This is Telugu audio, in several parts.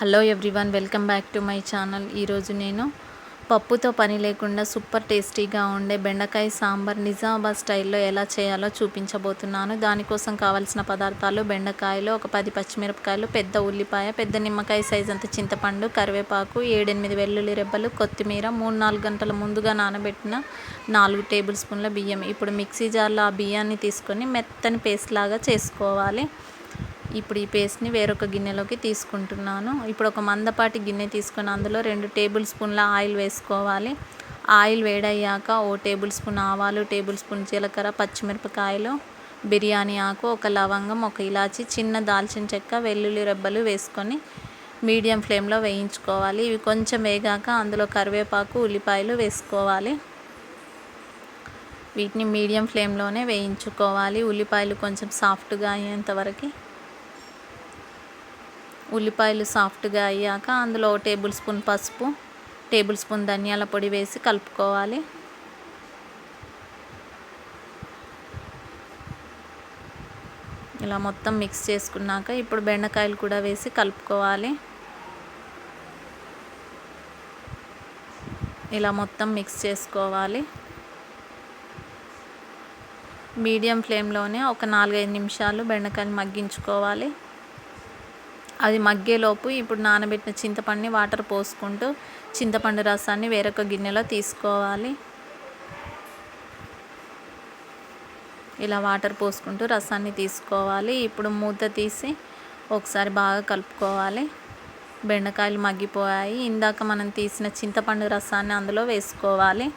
Hello everyone welcome back to my channel. ఈరోజు నేను పప్పుతో పని లేకుండా సూపర్ టేస్టీగా ఉండే బెండకాయ సాంబార్ నిజామాబాద్ స్టైల్లో ఎలా చేయాలో చూపించబోతున్నాను. దానికోసం కావాల్సిన పదార్థాలు బెండకాయలు ఒక పది పచ్చిమిరపకాయలు పెద్ద ఉల్లిపాయ పెద్ద నిమ్మకాయ సైజ్ అంత చింతపండు కరివేపాకు ఏడెనిమిది వెల్లుల్లి రెబ్బలు కొత్తిమీర మూడు నాలుగు గంటల ముందుగా నానబెట్టిన నాలుగు టేబుల్ స్పూన్ల బియ్యం. ఇప్పుడు మిక్సీ జార్లో ఆ బియ్యాన్ని తీసుకొని మెత్తని పేస్ట్ లాగా చేసుకోవాలి. ఇప్పుడు ఈ పేస్ట్ని వేరొక గిన్నెలోకి తీసుకుంటున్నాను. ఇప్పుడు ఒక మందపాటి గిన్నె తీసుకొని అందులో రెండు టేబుల్ స్పూన్ల ఆయిల్ వేసుకోవాలి. ఆయిల్ వేడయ్యాక ఓ టేబుల్ స్పూన్ ఆవాలు టేబుల్ స్పూన్ జీలకర్ర పచ్చిమిరపకాయలు బిర్యానీ ఆకు ఒక లవంగం ఒక ఇలాచి చిన్న దాల్చిన చెక్క వెల్లుల్లి రెబ్బలు వేసుకొని మీడియం ఫ్లేమ్లో వేయించుకోవాలి. ఇవి కొంచెం వేగాక అందులో కరివేపాకు ఉల్లిపాయలు వేసుకోవాలి. వీటిని మీడియం ఫ్లేమ్లోనే వేయించుకోవాలి. ఉల్లిపాయలు కొంచెం సాఫ్ట్గా అయ్యేంత వరకు ఉల్లిపాయలు సాఫ్ట్గా అయ్యాక అందులో టేబుల్ స్పూన్ పసుపు టేబుల్ స్పూన్ ధనియాల పొడి వేసి కలుపుకోవాలి. ఇలా మొత్తం మిక్స్ చేసుకున్నాక ఇప్పుడు బెండకాయలు కూడా వేసి కలుపుకోవాలి. ఇలా మొత్తం మిక్స్ చేసుకోవాలి. మీడియం ఫ్లేమ్లోనే ఒక నాలుగైదు నిమిషాలు బెండకాయలు మగ్గించుకోవాలి. అది మగ్గేలోపు ఇప్పుడు నానబెట్టిన చింతపండుని వాటర్ పోసుకుంటూ చింతపండు రసాన్ని వేరొక గిన్నెలో తీసుకోవాలి. ఇలా వాటర్ పోసుకుంటూ రసాన్ని తీసుకోవాలి. ఇప్పుడు మూత తీసి ఒకసారి బాగా కలుపుకోవాలి. బెండకాయలు మగ్గిపోయాయి. ఇందాక మనం తీసిన చింతపండు రసాన్ని అందులో వేసుకోవాలి.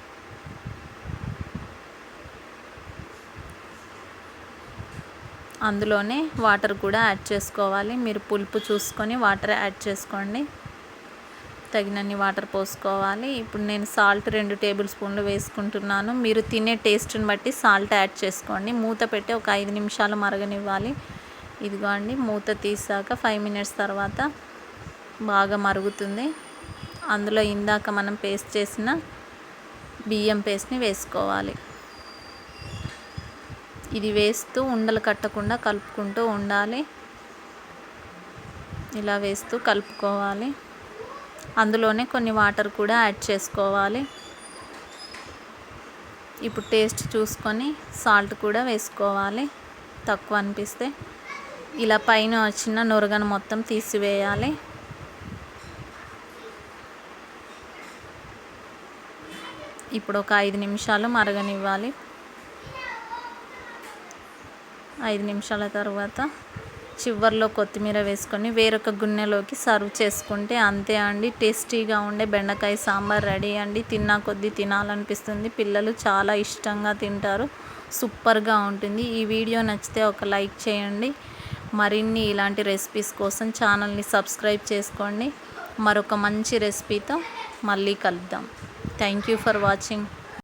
అందులోనే వాటర్ కూడా యాడ్ చేసుకోవాలి. మీరు పులుపు చూసుకొని వాటర్ యాడ్ చేసుకోండి. తగినన్ని వాటర్ పోసుకోవాలి. ఇప్పుడు నేను సాల్ట్ రెండు టేబుల్ స్పూన్లు వేసుకుంటున్నాను. మీరు తినే టేస్ట్ని బట్టి సాల్ట్ యాడ్ చేసుకోండి. మూత పెట్టి ఒక ఐదు నిమిషాలు మరగనివ్వాలి. ఇదిగో అండి మూత తీసాక ఫైవ్ మినిట్స్ తర్వాత బాగా మరుగుతుంది. అందులో ఇందాక మనం పేస్ట్ చేసిన బియ్యం పేస్ట్ని వేసుకోవాలి. ఇది వేస్తూ ఉండలు కట్టకుండా కలుపుకుంటూ ఉండాలి. ఇలా వేస్తూ కలుపుకోవాలి. అందులోనే కొన్ని వాటర్ కూడా యాడ్ చేసుకోవాలి. ఇప్పుడు టేస్ట్ చూసుకొని సాల్ట్ కూడా వేసుకోవాలి. తక్కువ అనిపిస్తే ఇలా పైన వచ్చిన నొరగను మొత్తం తీసివేయాలి. ఇప్పుడు ఒక ఐదు నిమిషాలు మరగనివ్వాలి. ఐదు నిమిషాల తర్వాత చివర్లో కొత్తిమీర వేసుకొని వేరొక గున్నెలోకి సర్వ్ చేసుకుంటే అంతే అండి. టేస్టీగా ఉండే బెండకాయ సాంబార్ రెడీ అండి. తిన్నా కొద్దీ తినాలనిపిస్తుంది. పిల్లలు చాలా ఇష్టంగా తింటారు. సూపర్గా ఉంటుంది. ఈ వీడియో నచ్చితే ఒక లైక్ చేయండి. మరిన్ని ఇలాంటి రెసిపీస్ కోసం ఛానల్ని సబ్స్క్రైబ్ చేసుకోండి. మరొక మంచి రెసిపీతో మళ్ళీ కలుద్దాం. Thank you for watching.